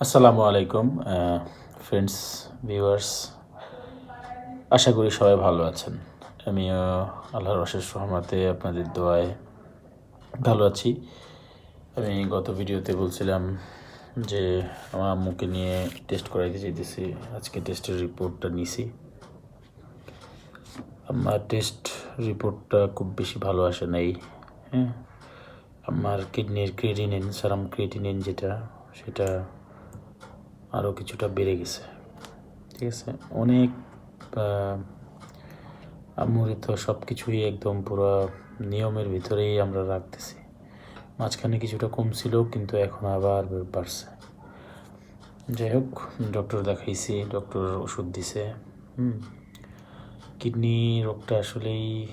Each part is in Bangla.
আসসালামু আলাইকুম ফ্রেন্ডস ভিউয়ার্স আশা করি সবাই ভালো আছেন। আমিও আল্লাহর অশেষ রহমতে আপনাদের দোয়ায় ভালো আছি। আমি গত ভিডিওতে বলছিলাম যে আমার আম্মুকে নিয়ে টেস্ট করাইতে চাইতেছি আজকে টেস্টের রিপোর্টটা নিছি। আমার টেস্ট রিপোর্টটা খুব বেশি ভালো আসে নাই হ্যাঁ। আমার কিডনির ক্রিয়েটিনিন সারাম ক্রিয়েটিনিন যেটা, সেটা আরও কিছুটা বেড়ে গেছে। ঠিক আছে? অনেক আম্মুর তো সব কিছুই একদম পুরো নিয়মের ভিতরেই আমরা রাখতেছি। মাঝখানে কিছুটা কমছিল কিন্তু এখন আবার বাড়ছে। যাই হোক ডক্টর দেখাইছি ডক্টর ওষুধ দিছে, হুম। কিডনি রোগটা আসলেই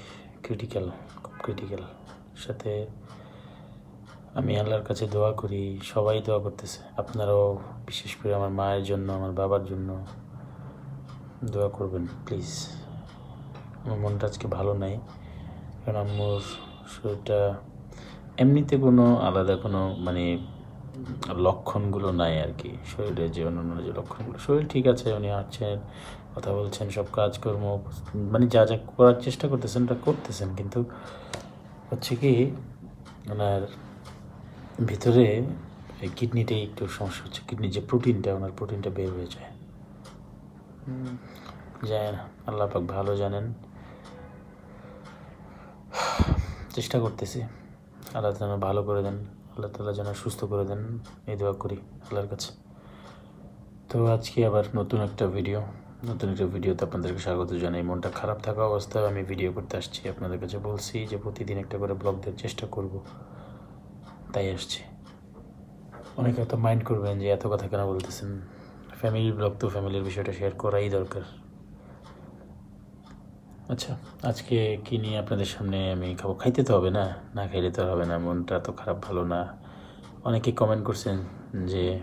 ক্রিটিক্যাল খুব ক্রিটিক্যাল সাথে আমি আল্লাহর কাছে দোয়া করি, সবাই দোয়া করতেছে। আপনারাও বিশেষ করে আমার মায়ের জন্য, আমার বাবার জন্য দোয়া করবেন প্লিজ আমার মনটা আজকে ভালো নাই। কারণ আম্মুর শরীরটা এমনিতে কোনো আলাদা কোনো মানে লক্ষণগুলো নাই আর কি। শরীরে যে অন্য অন্য যে লক্ষণগুলো। শরীর ঠিক আছে, উনি হাঁটছেন, কথা বলছেন, সব কাজকর্ম মানে যা যা করার চেষ্টা করতেছেন তা করতেছেন। কিন্তু হচ্ছে কি, ওনার ভিতরে এই কিডনিটাই একটু সমস্যা হচ্ছে। কিডনির যে প্রোটিনটা ওনার প্রোটিনটা বের হয়ে যায়। যায় না। আল্লাহ পাক ভালো জানেন। চেষ্টা করতেছি। আল্লাহ যেন ভালো করে দেন। আল্লাহ তালা যেন সুস্থ করে দেন। এই দোয়া করি আল্লাহর কাছে। তো আজকে আবার নতুন একটা ভিডিও নতুন একটা ভিডিওতে আপনাদেরকে স্বাগত জানাই। মনটা খারাপ থাকা অবস্থায় আমি ভিডিও করতে আসছি। আপনাদের কাছে বলছি যে প্রতিদিন একটা করে ব্লগ দেওয়ার চেষ্টা করব। তাই আসছি। অনেকে হয়তো মাইন্ড করবেন যে এত কথা কেন বলতেছেন? ফ্যামিলি ব্লগ তো ফ্যামিলির বিষয়টা শেয়ার করাই দরকার। আচ্ছা আজকে কি নিয়ে আপনাদের সামনে আমি খাব? খাইতে তো হবে না? না খাইলে তো হবে না, মনটা তো খারাপ, ভালো না। অনেকে কমেন্ট করছেন যে,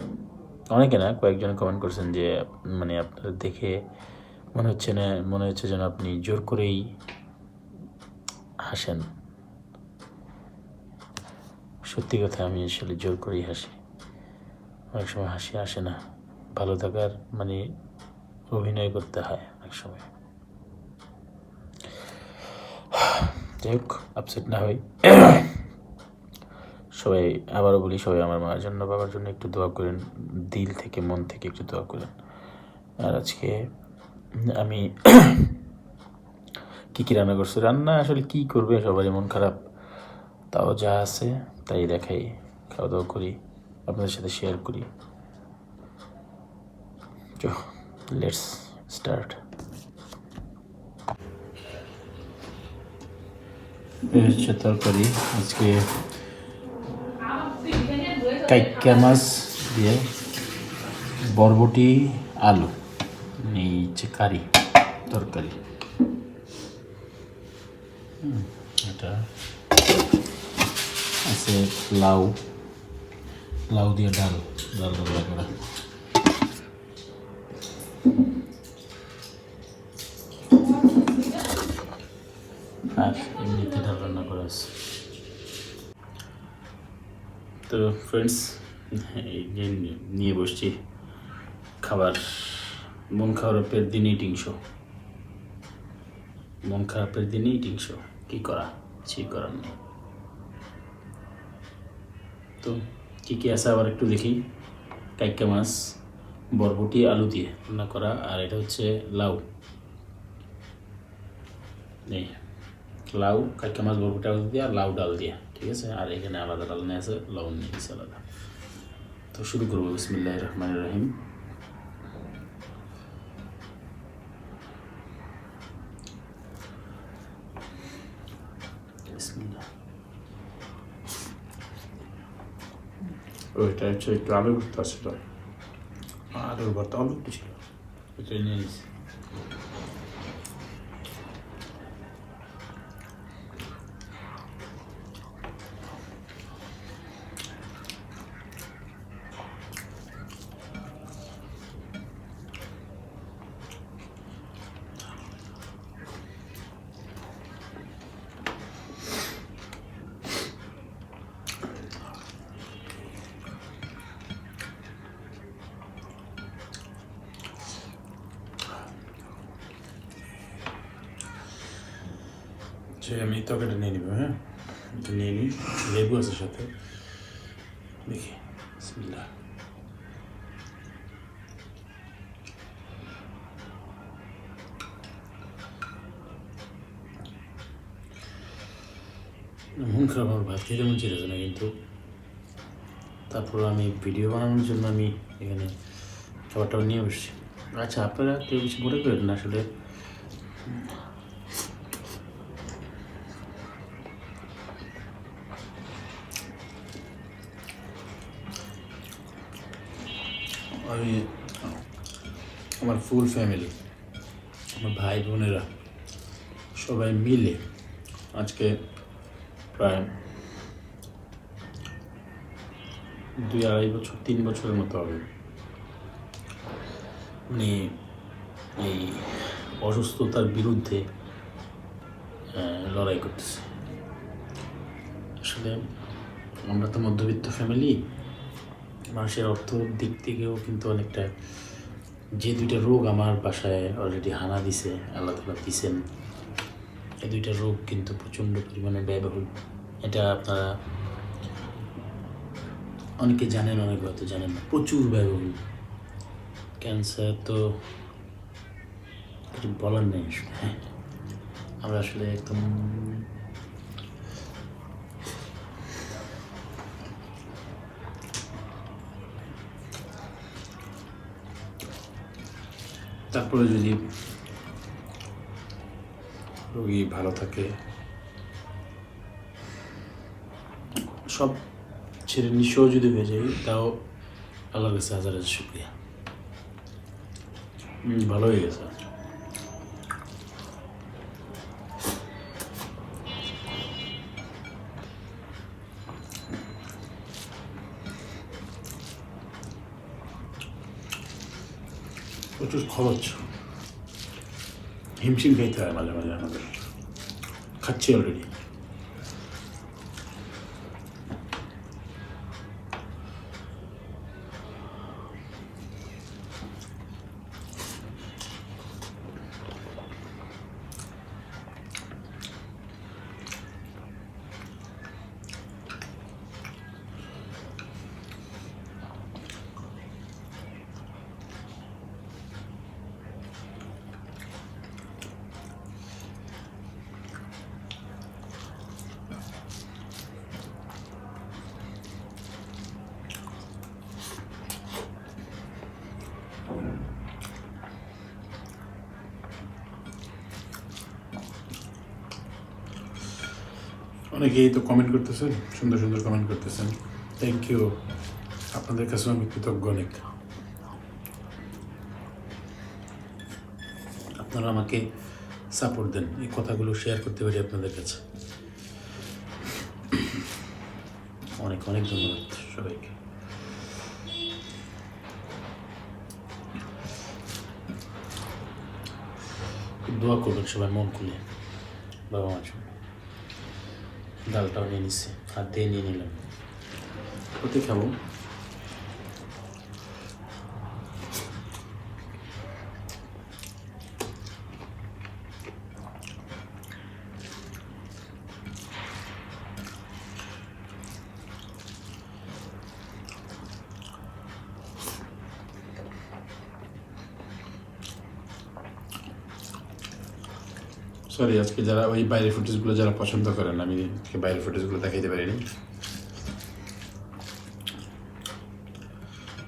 অনেকে না, কয়েকজন কমেন্ট করছেন যে মানে আপনার দেখে মনে হচ্ছে না, মনে হচ্ছে যেন আপনি জোর করেই হাসেন। সত্যি কথা, আমি আসলে জোর করেই হাসি। অনেক সময় হাসি আসে না। ভালো থাকার মানে অভিনয় করতে হয় অনেক সময়। যাই হোক আপসেট না হই। সবাই, আবারও বলি, সবাই আমার মায়ের জন্য, বাবার জন্য একটু দোয়া করেন। দিল থেকে, মন থেকে একটু দোয়া করেন। আর আজকে আমি কী কী রান্না করছি? রান্না আসলে কী করবে? সবারই মন খারাপ। তাও যা আছে। তাই দেখাই খাওয়া দাওয়া করি, আপনাদের সাথে শেয়ার করি। লেটস স্টার্ট তরকারি। আজকে কাইকা মাছ দিয়ে বরবটি, আলু, এই কারি তরকারি। এটা আছে লাউ। লাউ দিয়ে ডাল ডাল রান্না করা এমনিতে ডাল রান্না করা তো ফ্রেন্ডস নিয়ে বসছি খাবার। মন খারাপের দিনই টিংশো মন খারাপের দিনই টিংশো কী করা? কিছুই করার নেই। তো কী কী আছে আবার একটু দেখি কাইকা মাছ, বরবটি, আলু দিয়ে রান্না করা, আর এটা হচ্ছে লাউ। এই, লাউ কাইকা মাছ, বরবটি, আলু দিয়ে আর লাউ ডাল দিয়ে, ঠিক আছে? আর এখানে আলাদা ডাল নিয়ে আছে লাউ নিয়ে আলাদা। তো শুরু করব বিসমিল্লাহ রহমান রহিম বিসমিল্লাহ ওইটা হচ্ছে একটু আলু ভর্তা ছিল আলুর ভর্তা অল্প একটু ছিল। ওইটাই নিয়ে নিছি হচ্ছে, আমি তরকারিটা নিয়ে নিব হ্যাঁ? এটা নিয়ে নিই, লেবু আছে সাথে। দেখি, বিসমিল্লাহ। মন খারাপ আমার ভাত খেতে মন চেয়েছে না কিন্তু। তারপর আমি ভিডিও বানানোর জন্য আমি এখানে খাবারটাও নিয়ে বসছি। আচ্ছা আপনারা কেউ কিছু মনে করেন না আসলে? আমি, আমার ফুল ফ্যামিলি আমার ভাই বোনেরা সবাই মিলে আজকে প্রায় দুই আড়াই বছর, তিন বছরের মতো হবে। উনি এই অসুস্থতার বিরুদ্ধে লড়াই করতেছে। আসলে আমরা তো মধ্যবিত্ত ফ্যামিলি মানুষের অর্থ দিক থেকেও কিন্তু অনেকটা, যে দুইটা রোগ আমার বাসায় অলরেডি হানা দিছে, আল্লাহ তালা দিছেন এই দুইটা রোগ কিন্তু প্রচণ্ড পরিমাণে ব্যয়বহুল। এটা আপনারা অনেকে জানেন, অনেক হয়তো জানেন না, প্রচুর ব্যয়বহুল। ক্যান্সার তো কিছু বলার নেই হ্যাঁ। আমরা আসলে একদম তারপরে যদি রোগী ভালো থাকে? সব ছেড়ে নিঃস্ব যদি হয়ে যায় তাও আল্লাহর কাছে হাজার হাজার শুক্রিয়া। ভালো হয়ে গেছে 어쩔 수 걸었죠. 임신 데이트야 맞아 맞아 맞아. 같이 열리니. অনেকেই তো কমেন্ট করতেছেন, সুন্দর সুন্দর কমেন্ট করতেছেন। থ্যাংক ইউ আপনাদের কাছে আমি কৃতজ্ঞ অনেক। আপনারা আমাকে সাপোর্ট দেন, এই কথাগুলো শেয়ার করতে পারি আপনাদের কাছে। অনেক অনেক ধন্যবাদ সবাইকে। দোয়া করবেন সবাই, মন খুলে বাবা মার ডালটাও নিয়ে নিচ্ছে হাত দিয়ে নিয়ে নিলাম ওতে খাব সরি আজকে যারা ওই বাইরের ফুটেজগুলো যারা পছন্দ করেন আমি আজকে বাইরের ফুটেজগুলো দেখাইতে পারিনি।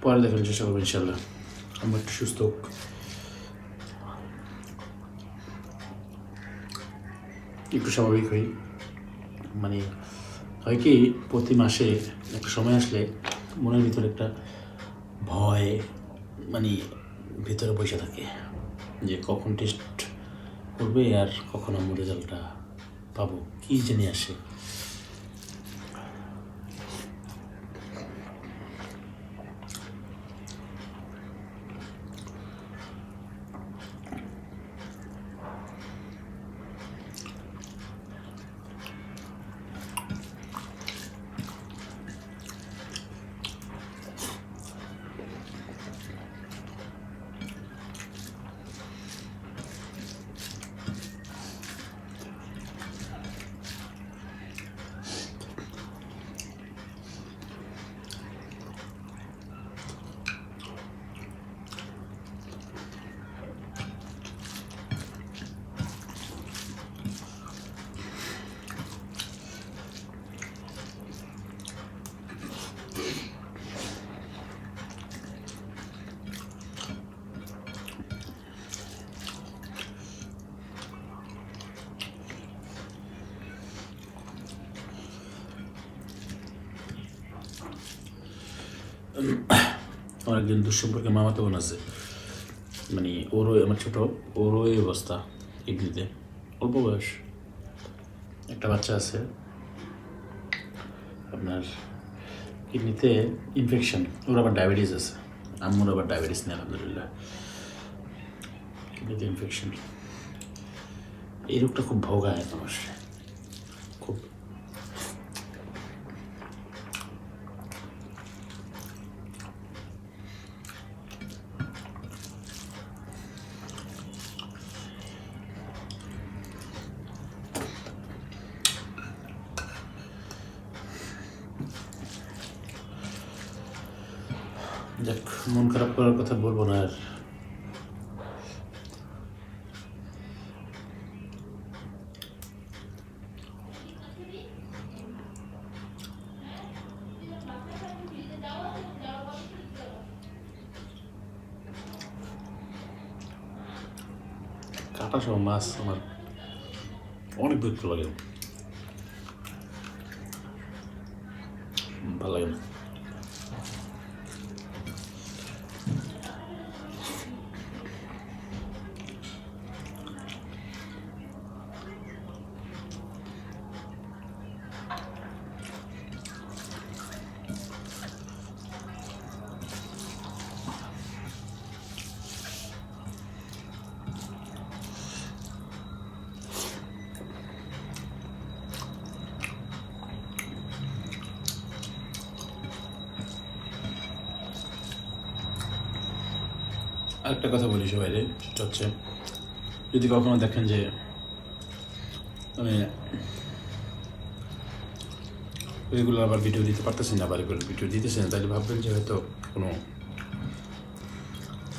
পরে দেখার চেষ্টা করব ইনশাল্লাহ আমার একটু সুস্থ হোক। একটু স্বাভাবিক হই। মানে হয় কি প্রতি মাসে একটা সময় আসলে মনের ভিতরে একটা ভয় মানে ভিতরে বসে থাকে যে কখন টেস্ট করবে আর কখন আমরা রেজাল্টটা পাবো? কী জেনে আসে? আমার একজন দুঃসম্পর্কে মামাতো বোন আছে। মানে ওরও আমার ছোট ওরও এই অবস্থা কিডনিতে অল্প বয়স। একটা বাচ্চা আছে। আপনার কিডনিতে ইনফেকশন ওর আবার ডায়াবেটিস আছে। আম্মুর আবার ডায়াবেটিস নেই, আলহামদুলিল্লাহ। কিডনিতে ইনফেকশন এই রোগটা খুব ভোগায় মানুষ খুব যাক মন খারাপ করার কথা বলব না আর। কাটা সহ মাছ আমার অনেক বিরক্ত লাগে। ভালো লাগে না। আরেকটা কথা বলি সবাইরে সেটা হচ্ছে, যদি কখনো দেখেন যে মানে রেগুলার আবার ভিডিও দিতে পারতেছেন না আবার ভিডিও দিতেছেন তাহলে ভাববেন যে হয়তো কোনো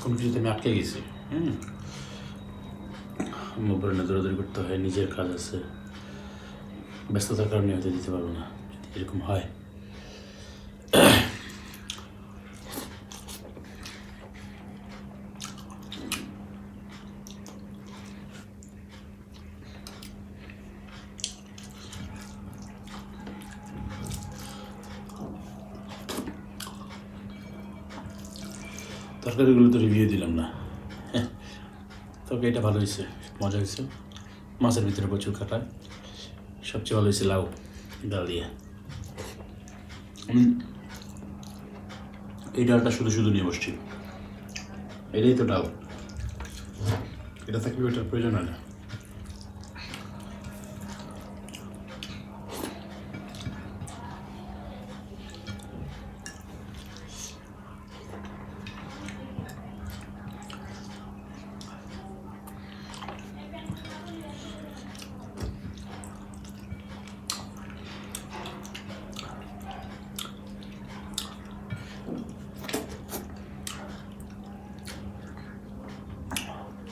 কোনো কিছুতে আমি আটকে গেছি, হুম? মোবাইল না দৌড়াদৌড়ি করতে হয়, নিজের কাজ আছে, ব্যস্ততার কারণে হয়তো দিতে পারব না, যদি এরকম হয়। তরকারিগুলো তো রিভিউ দিলাম না। তবে এটা ভালো হয়েছে, মজা হয়েছে। মাছের ভিতরে প্রচুর কাটা। সবচেয়ে ভালো হয়েছে লাউ, ডাল দিয়ে। এই ডালটা শুধু শুধু নিয়ে বসছি। এটাই তো ডাল। এটা থাকলে ওইটার প্রয়োজন হয় না।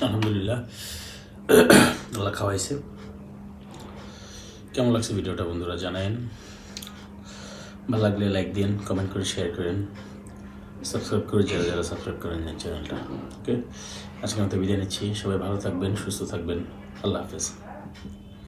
আলহামদুলিল্লাহ। আল্লাহ খাওয়াইছে। কেমন লাগছে ভিডিওটা বন্ধুরা জানায়েন ভালো লাগলে লাইক দিন কমেন্ট করে শেয়ার করেন। সাবস্ক্রাইব করে যারা যারা সাবস্ক্রাইব করেন চ্যানেলটা। ওকে? আজকে মতো বিদায় নিচ্ছি। সবাই ভালো থাকবেন, সুস্থ থাকবেন। আল্লাহ হাফেজ।